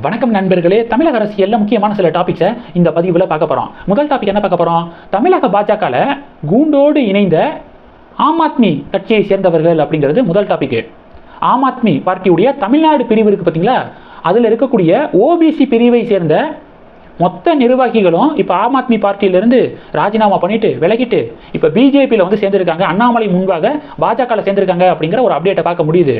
வணக்கம் நண்பர்களே. தமிழக அரசியலில் முக்கியமான சில டாபிக்ஸை இந்த பதிவில் பார்க்க போகிறோம் முதல் டாபிக் என்ன பார்க்க போகிறோம் தமிழக பாஜகவில் கூண்டோடு இணைந்த ஆம் ஆத்மி கட்சியை சேர்ந்தவர்கள் அப்படிங்கிறது முதல் டாபிக் ஆம் ஆத்மி பார்ட்டியுடைய தமிழ்நாடு பிரிவு இருக்குது பார்த்தீங்களா அதில் இருக்கக்கூடிய ஓபிசி பிரிவை சேர்ந்த மொத்த நிர்வாகிகளும் இப்போ ஆம் ஆத்மி பார்ட்டியிலிருந்து ராஜினாமா பண்ணிட்டு விலகிட்டு இப்போ பிஜேபியில் வந்து சேர்ந்திருக்காங்க. அண்ணாமலை முன்பாக பாஜகவில் சேர்ந்திருக்காங்க அப்படிங்கிற ஒரு அப்டேட்டை பார்க்க முடியுது.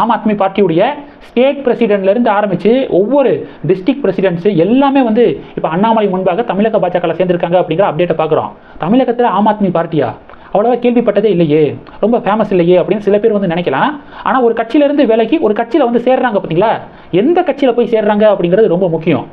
ஆம் ஆத்மி பார்ட்டியுடைய ஸ்டேட் பிரசிடென்ட்லேருந்து ஆரம்பித்து ஒவ்வொரு டிஸ்ட்ரிக்ட் பிரசிடென்ட்ஸு எல்லாமே வந்து இப்போ அண்ணாமலை முன்பாக தமிழக பாஜகவில் சேர்ந்திருக்காங்க அப்படிங்கிற அப்டேட்டை பார்க்குறோம். தமிழகத்தில் ஆம் ஆத்மி பார்ட்டியா? அவ்வளோவா கேள்விப்பட்டதே இல்லையே. ரொம்ப ஃபேமஸ் இல்லையே அப்படின்னு சில பேர் வந்து நினைக்கலாம். ஆனால் ஒரு கட்சியிலேருந்து வேலைக்கு ஒரு கட்சியில் வந்து சேர்றாங்க பார்த்தீங்களா? எந்த கட்சியில் போய் சேர்றாங்க அப்படிங்கிறது ரொம்ப முக்கியம்.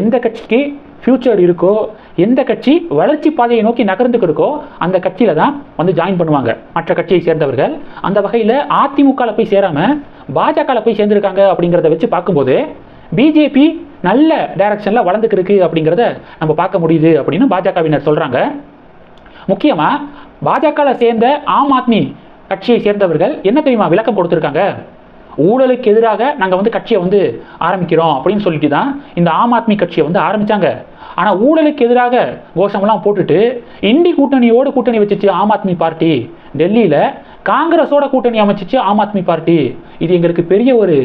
எந்த கட்சிக்கு ஃப்யூச்சர் இருக்கோ எந்த கட்சி வளர்ச்சி பாதையை நோக்கி நகர்ந்துக்கு இருக்கோ அந்த கட்சியில் தான் வந்து ஜாயின் பண்ணுவாங்க. மற்ற கட்சியை சேர்ந்தவர்கள் அந்த வகையில் அதிமுகவில் போய் சேராமல் பாஜகவில் போய் சேர்ந்துருக்காங்க அப்படிங்கிறத வச்சு பார்க்கும்போது பிஜேபி நல்ல டைரக்ஷனில் வளர்ந்துக்கு இருக்கு அப்படிங்கிறத நம்ம பார்க்க முடியுது அப்படின்னு பாஜகவினர் சொல்கிறாங்க முக்கியமாக பாஜகவில் சேர்ந்த ஆம் ஆத்மி கட்சியை சேர்ந்தவர்கள் என்ன தெரியுமா விளக்கம் கொடுத்துருக்காங்க? ஊழலுக்கு எதிராக நாங்கள் வந்து கட்சியை வந்து ஆரம்பிக்கிறோம் அப்படின்னு சொல்லிட்டு தான் இந்த ஆம் ஆத்மி கட்சியை வந்து ஆரம்பித்தாங்க ஆனால் ஊழலுக்கு எதிராக கோஷமெல்லாம் போட்டுட்டு இண்டி கூட்டணியோடு கூட்டணி வச்சிச்சு ஆம் ஆத்மி பார்ட்டி. டெல்லியில் காங்கிரஸோட கூட்டணி அமைச்சிச்சு ஆம் ஆத்மி பார்ட்டி. இது எங்களுக்கு பெரிய ஒரு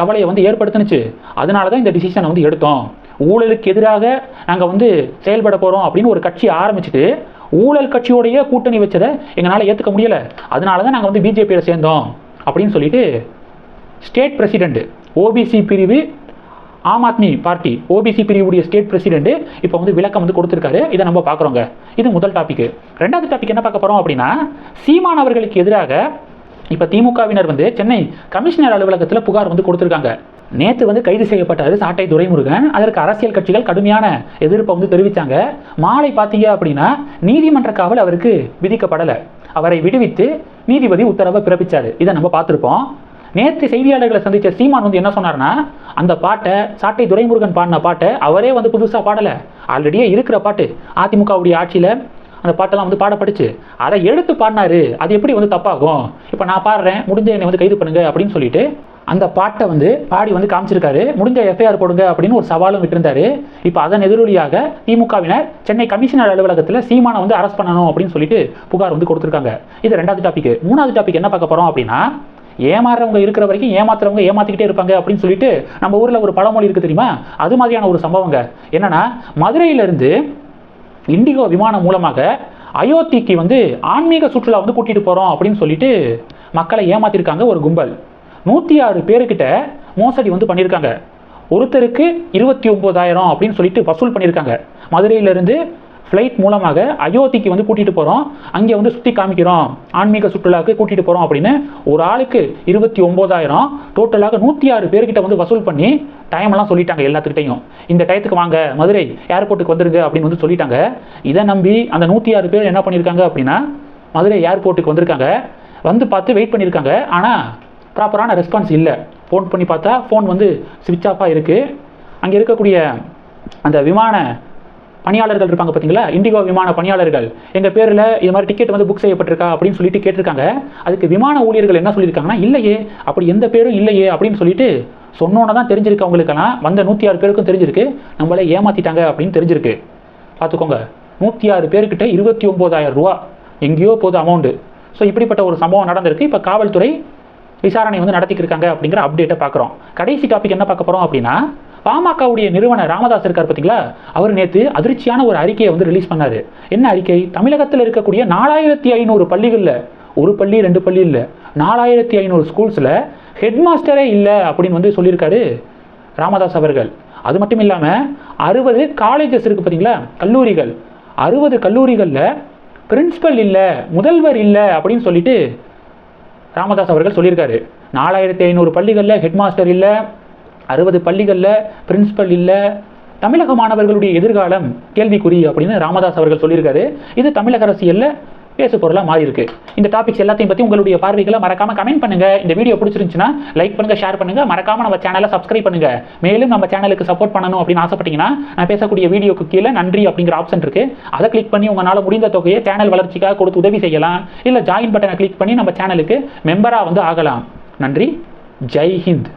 கவலையை வந்து ஏற்படுத்துனுச்சு. அதனால தான் இந்த டிசிஷனை வந்து எடுத்தோம். ஊழலுக்கு எதிராக நாங்கள் வந்து செயல்பட போகிறோம் அப்படின்னு ஒரு கட்சி ஆரம்பிச்சுட்டு ஊழல் கட்சியோடைய கூட்டணி வச்சதை எங்களால் ஏற்றுக்க முடியலை. அதனால தான் நாங்கள் வந்து பிஜேபியில் சேர்ந்தோம் அப்படின்னு சொல்லிட்டு ஸ்டேட் பிரசிடெண்ட் ஓபிசி பிரிவு ஆம் ஆத்மி பார்ட்டி ஓபிசி பிரிவுடைய ஸ்டேட் பிரசிடெண்ட் இப்போ வந்து விளக்கம் வந்து கொடுத்துருக்காரு. இதை நம்ம பார்க்குறோங்க. இது முதல் டாபிக் ரெண்டாவது டாபிக் என்ன பார்க்க போகிறோம் அப்படின்னா சீமான் அவர்களுக்கு எதிராக இப்போ திமுகவினர் வந்து சென்னை கமிஷனர் அலுவலகத்தில் புகார் வந்து கொடுத்துருக்காங்க. நேற்று வந்து கைது செய்யப்பட்டார் சாட்டை துரைமுருகன். அதற்கு அரசியல் கட்சிகள் கடுமையான எதிர்ப்பை வந்து தெரிவித்தாங்க மாலை பார்த்தீங்க அப்படின்னா நீதிமன்ற காவல் அவருக்கு விதிக்கப்படலை. அவரை விடுவித்து நீதிபதி உத்தரவை பிறப்பிச்சார். இதை நம்ம பார்த்துருப்போம். நேற்று செய்தியாளர்களை சந்தித்த சீமான் வந்து என்ன சொன்னார்னா அந்த பாட்டை சாட்டை துரைமுருகன் பாடின பாட்டை அவரே வந்து புதுசாக பாடலை. ஆல்ரெடியே இருக்கிற பாட்டு. அதிமுகவுடைய ஆட்சியில் அந்த பாட்டெல்லாம் வந்து பாடப்பட்டுச்சு. அதை எடுத்து பாடினாரு. அது எப்படி வந்து தப்பாகும்? இப்போ நான் பாடுறேன். முடிஞ்ச என்னை வந்து கைது பண்ணுங்க அப்படின்னு சொல்லிட்டு அந்த பாட்டை வந்து பாடி வந்து காமிச்சிருக்காரு. முடிஞ்ச எஃப்ஐஆர் போடுங்க அப்படின்னு ஒரு சவாலும் விட்டிருந்தாரு. இப்போ அதன் எதிரொலியாக திமுகவினர் சென்னை கமிஷனர் அலுவலகத்தில் சீமானை வந்து அரெஸ்ட் பண்ணணும் அப்படின்னு சொல்லிட்டு புகார் வந்து கொடுத்துருக்காங்க. இது ரெண்டாவது டாபிக் மூணாவது டாபிக் என்ன பார்க்க போகிறோம் அப்படின்னா ஏமாறுறவங்க இருக்கிற வரைக்கும் ஏமாத்துறவங்க ஏமாத்திக்கிட்டே இருப்பாங்க அப்படின்னு சொல்லிட்டு நம்ம ஊரில் ஒரு பழமொழி இருக்குது தெரியுமா? அது மாதிரியான ஒரு சம்பவங்க. என்னன்னா மதுரையிலிருந்து இண்டிகோ விமானம் மூலமாக அயோத்திக்கு வந்து ஆன்மீக சுற்றுலா வந்து கூட்டிகிட்டு போகிறோம் அப்படின்னு சொல்லிட்டு மக்களை ஏமாத்திருக்காங்க ஒரு கும்பல். நூற்றி ஆறு பேருக்கிட்ட மோசடி வந்து பண்ணியிருக்காங்க ஒருத்தருக்கு இருபத்தி ஒம்போதாயிரம் அப்படின்னு சொல்லிட்டு வசூல் பண்ணியிருக்காங்க மதுரையிலேருந்து ஃப்ளைட் மூலமாக அயோத்திக்கு வந்து கூட்டிகிட்டு போகிறோம் அங்கே வந்து சுற்றி காமிக்கிறோம். ஆன்மீக சுற்றுலாவுக்கு கூட்டிகிட்டு போகிறோம் அப்படின்னு ஒரு ஆளுக்கு இருபத்தி ஒம்போதாயிரம் டோட்டலாக நூற்றி ஆறு பேர்கிட்ட வந்து வசூல் பண்ணி டைமெல்லாம் சொல்லிட்டாங்க எல்லாத்துக்கிட்டையும். இந்த டயத்துக்கு வாங்க மதுரை ஏர்போர்ட்டுக்கு வந்துருங்க அப்படின்னு வந்து சொல்லிட்டாங்க. இதை நம்பி அந்த நூற்றி ஆறு பேர் என்ன பண்ணியிருக்காங்க அப்படின்னா மதுரை ஏர்போர்ட்டுக்கு வந்திருக்காங்க. வந்து பார்த்து வெயிட் பண்ணியிருக்காங்க ஆனால் ப்ராப்பரான ரெஸ்பான்ஸ் இல்லை. ஃபோன் பண்ணி பார்த்தா ஃபோன் வந்து ஸ்விட்ச் ஆஃபாக இருக்குது அங்கே இருக்கக்கூடிய அந்த விமான பணியாளர்கள் இருப்பாங்க பார்த்தீங்களா? இண்டிகோ விமான பணியாளர்கள். எங்கள் பேரில் இது மாதிரி டிக்கெட் வந்து புக் செய்யப்பட்டிருக்கா அப்படின்னு சொல்லிட்டு கேட்டிருக்காங்க. அதுக்கு விமான ஊழியர்கள் என்ன சொல்லியிருக்காங்கன்னா இல்லையே அப்படி எந்த பேரும் இல்லையே அப்படின்னு சொல்லிட்டு சொன்னோன்னே தான் தெரிஞ்சிருக்கு அவங்களுக்கெல்லாம். வந்த நூற்றி ஆறு பேருக்கும் தெரிஞ்சிருக்கு. நம்மளே ஏமாற்றிட்டாங்க அப்படின்னு தெரிஞ்சிருக்கு. பார்த்துக்கோங்க. நூற்றி ஆறு பேர்கிட்ட இருபத்தி ஒம்போதாயிரம் ரூபா. எங்கேயோ போகுது அமௌண்ட்டு ஸோ இப்படிப்பட்ட ஒரு சம்பவம் நடந்திருக்கு. இப்போ காவல்துறை விசாரணை வந்து நடத்திக்கிருக்காங்க அப்படிங்கிற அப்டேட்டை பார்க்குறோம். கடைசி டாபிக் என்ன பார்க்க போகிறோம் அப்படின்னா பாமகவுடைய நிறுவனர் ராமதாஸ் இருக்கார் பார்த்தீங்களா அவர் நேற்று அதிர்ச்சியான ஒரு அறிக்கையை வந்து ரிலீஸ் பண்ணார். என்ன அறிக்கை? தமிழகத்தில் இருக்கக்கூடிய நாலாயிரத்தி ஐநூறு பள்ளிகளில் ஒரு பள்ளி ரெண்டு பள்ளி இல்லை நாலாயிரத்தி ஐநூறு ஸ்கூல்ஸில் ஹெட் மாஸ்டரே இல்லை அப்படின்னு வந்து சொல்லியிருக்காரு ராமதாஸ் அவர்கள். அது மட்டும் இல்லாமல் அறுபது காலேஜஸ் இருக்குது பார்த்தீங்களா கல்லூரிகள். அறுபது கல்லூரிகளில் பிரின்ஸிபல் இல்லை முதல்வர் இல்லை அப்படின்னு சொல்லிட்டு ராமதாஸ் அவர்கள் சொல்லியிருக்காரு. நாலாயிரத்தி ஐநூறு பள்ளிகளில் ஹெட் மாஸ்டர் இல்லை அறுபது பள்ளிகளில் பிரின்சிபல் இல்லை. தமிழக மாணவர்களுடைய எதிர்காலம் கேள்விக்குறி அப்படின்னு ராமதாஸ் அவர்கள் சொல்லியிருக்காரு. இது தமிழக அரசியலில் பேசு பொருளாக மாறி இருக்கு இந்த டாபிக்ஸ் எல்லாத்தையும் பற்றி உங்களுடைய பார்வைகளை மறக்காம கமெண்ட் பண்ணுங்க. இந்த வீடியோ பிடிச்சிருந்துச்சுன்னா லைக் பண்ணுங்க ஷேர் பண்ணுங்க. மறக்காம நம்ம சேனலை சப்ஸ்கிரைப் பண்ணுங்க. மேலும் நம்ம சேனலுக்கு சப்போர்ட் பண்ணணும் அப்படின்னு ஆசைப்பட்டீங்கன்னா நான் பேசக்கூடிய வீடியோக்கு கீழே நன்றி அப்படிங்கிற ஆப்ஷன் இருக்கு. அதை கிளிக் பண்ணி உங்களால் முடிந்த தொகையை சேனல் வளர்ச்சிக்காக கொடுத்து உதவி செய்யலாம். இல்லை ஜாயின் பட்டனை கிளிக் பண்ணி நம்ம சேனலுக்கு மெம்பராக வந்து ஆகலாம். நன்றி. ஜெய் ஹிந்த்.